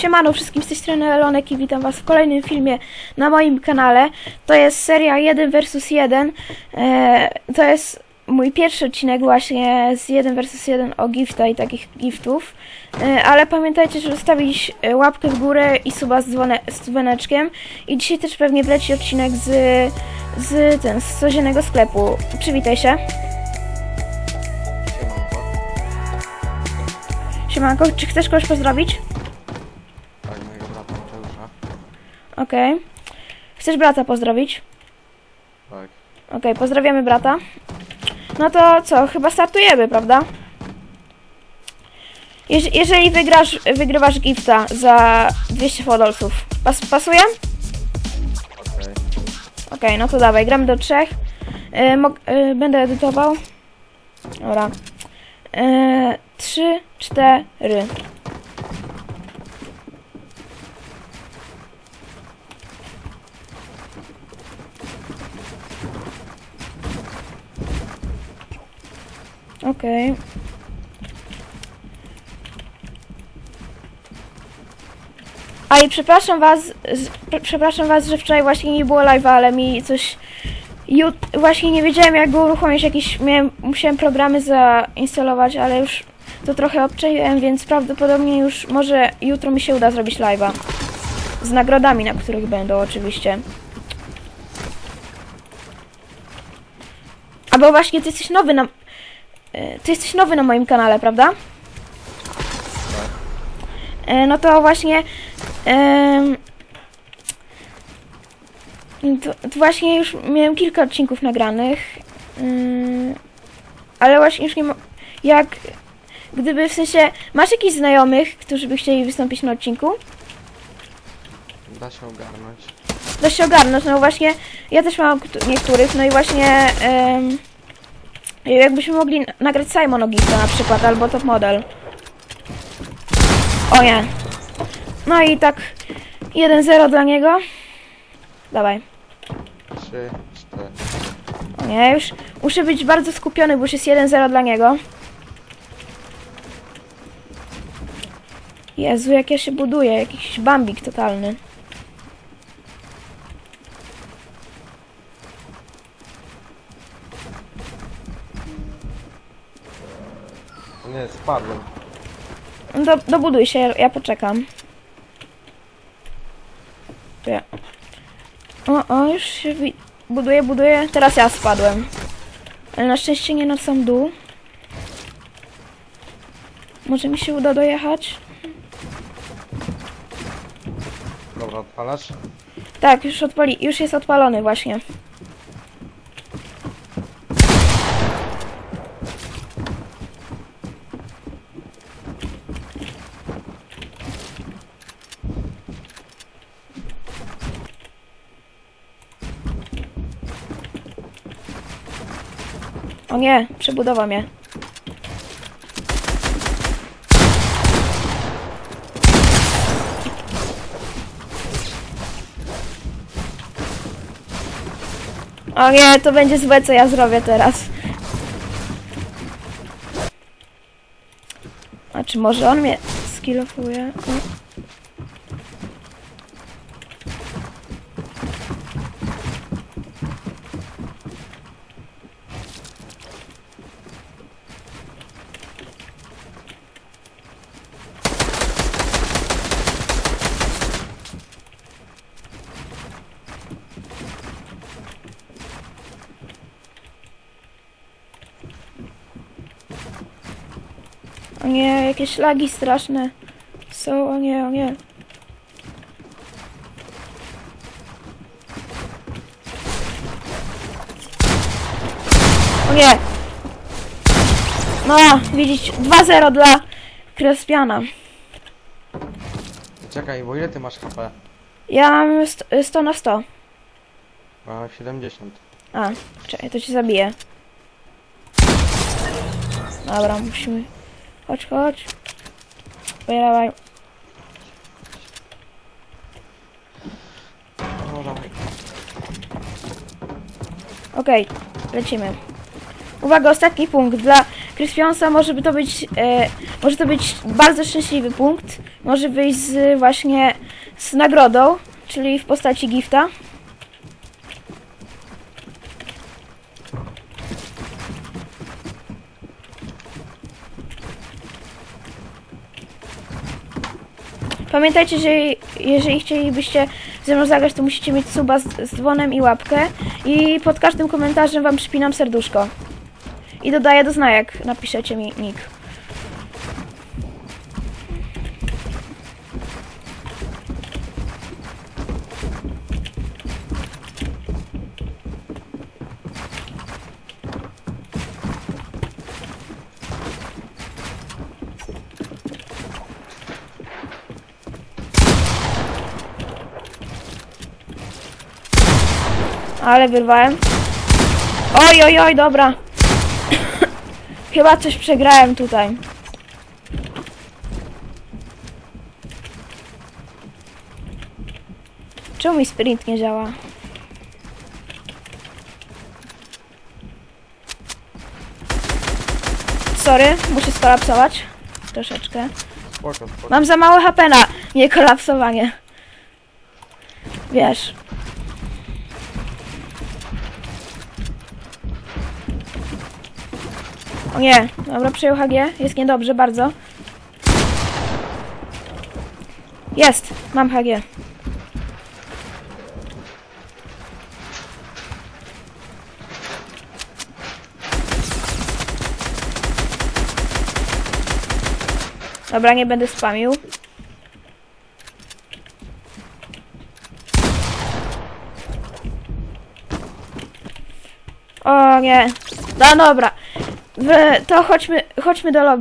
Siemano wszystkim z tej strony Elonek i witam was w kolejnym filmie na moim kanale. To jest seria 1 vs 1. E, to jest mój pierwszy odcinek właśnie z 1 vs 1 o gifta i takich giftów. E, ale pamiętajcie, żeby zostawić e, łapkę w górę i suba z, dzwone, z dzwoneczkiem. I dzisiaj też pewnie wleci odcinek z, z, ten, z codziennego sklepu. Przywitaj się. Siemanko, czy chcesz kogoś pozdrowić? Okej. Chcesz brata pozdrowić? Tak. Okej, pozdrawiamy brata. No to co, chyba startujemy, prawda? Jeż- jeżeli wygrasz, wygrywasz gifta za 200 fodolców, pas pasuje? Okej. Okej, no to dawaj, gramy do trzech. Mog- y, będę edytował. Dobra. Y, trzy, cztery. Okej. A i przepraszam was, przepraszam was, że wczoraj właśnie nie było live'a, ale mi coś Jut, właśnie nie wiedziałem jak go uruchomić, jakieś miałem, musiałem programy zainstalować, ale już to trochę obczaiłem, więc prawdopodobnie już może jutro mi się uda zrobić live'a. Z nagrodami, na których będą oczywiście. A bo właśnie ty jesteś nowy na... Ty jesteś nowy na moim kanale, prawda? E, No to właśnie... to, to właśnie już miałem kilka odcinków nagranych, yy, ale właśnie już nie ma, jak, gdyby w sensie, masz jakichś znajomych, którzy by chcieli wystąpić na odcinku? Da się ogarnąć. Da się ogarnąć, no właśnie, ja też mam kt- niektórych, no i właśnie, ym, jakbyśmy mogli nagrać Simon Ogista na przykład, albo Top Model. O nie. No i tak, 1-0 dla niego. Dawaj. Trzy, cztery. O nie, już muszę być bardzo skupiony, bo już jest 1-0 dla niego. Jezu, jak ja się buduję, jakiś bambik totalny. Nie, spadłem. No Do, dobuduj się, ja, ja poczekam. Tu ja. O, o, już się wi- buduje, buduje. Teraz ja spadłem. Ale na szczęście nie na sam dół. Może mi się uda dojechać? Dobra, odpalasz? Tak, już odpali, już jest odpalony właśnie. O nie, przebudowa mnie. O nie, to będzie złe, co ja zrobię teraz. A czy może on mnie skillofuje? O. Nie, jakieś lagi straszne. Są, o nie, o nie. O nie! No, widzieć, 2-0 dla Krespiana. Czekaj, bo ile ty masz HP? Ja mam st- 100 na 100. Mam 70. A, czekaj, to cię zabiję. Dobra, musimy... Chodź, chodź. Dawaj. No. Okej, lecimy. Uwaga, ostatni punkt dla Crispionsa może by to być, e, może to być bardzo szczęśliwy punkt. Może wyjść z właśnie z nagrodą, czyli w postaci gifta. Pamiętajcie, że jeżeli chcielibyście ze mną zagrać, to musicie mieć suba z, z dzwonem i łapkę. I pod każdym komentarzem wam przypinam serduszko. I dodaję do znajek, napiszecie mi nick. Ale wyrwałem. Oj, oj, oj, dobra. Chyba coś przegrałem tutaj. Czemu mi sprint nie działa? Sorry, muszę skolapsować. Troszeczkę. Spoko, spoko. Mam za małe HP na nie kolapsowanie. Wiesz. Nie, dobra, przyjął HG. Jest niedobrze, bardzo. Jest, mam HG. Dobra, nie będę spamił. O nie. No dobra. W, to chodźmy, chodźmy do lobby.